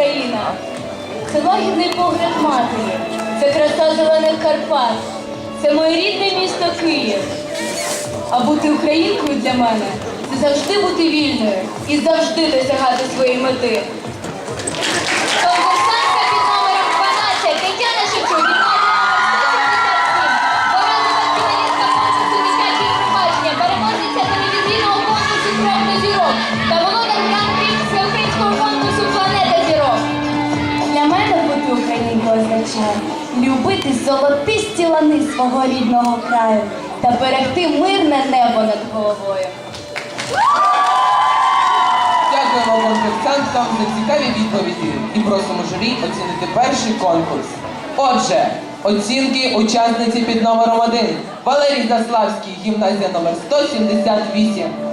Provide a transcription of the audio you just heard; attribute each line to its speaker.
Speaker 1: Україна. Це лагідний погляд матері, це краса зелених Карпат, це моє рідне місто Київ. А бути українкою для мене це завжди бути вільною і завжди досягати своєї мети. Конкурсантка під номером 12 Тетяна Шевчук, гімназія номер 117, фіналістка конкурсу дитячої пробачення, переможниця телевізійного конкурсу «Крок зірок»
Speaker 2: українкою любити золотисті лани свого рідного краю та берегти мирне небо над головою.
Speaker 3: Дякуємо конкурсантам за цікаві відповіді і просимо журі оцінити перший конкурс. Отже, оцінки учасниці під номером 1. Валерій Заславський, гімназія номер 178.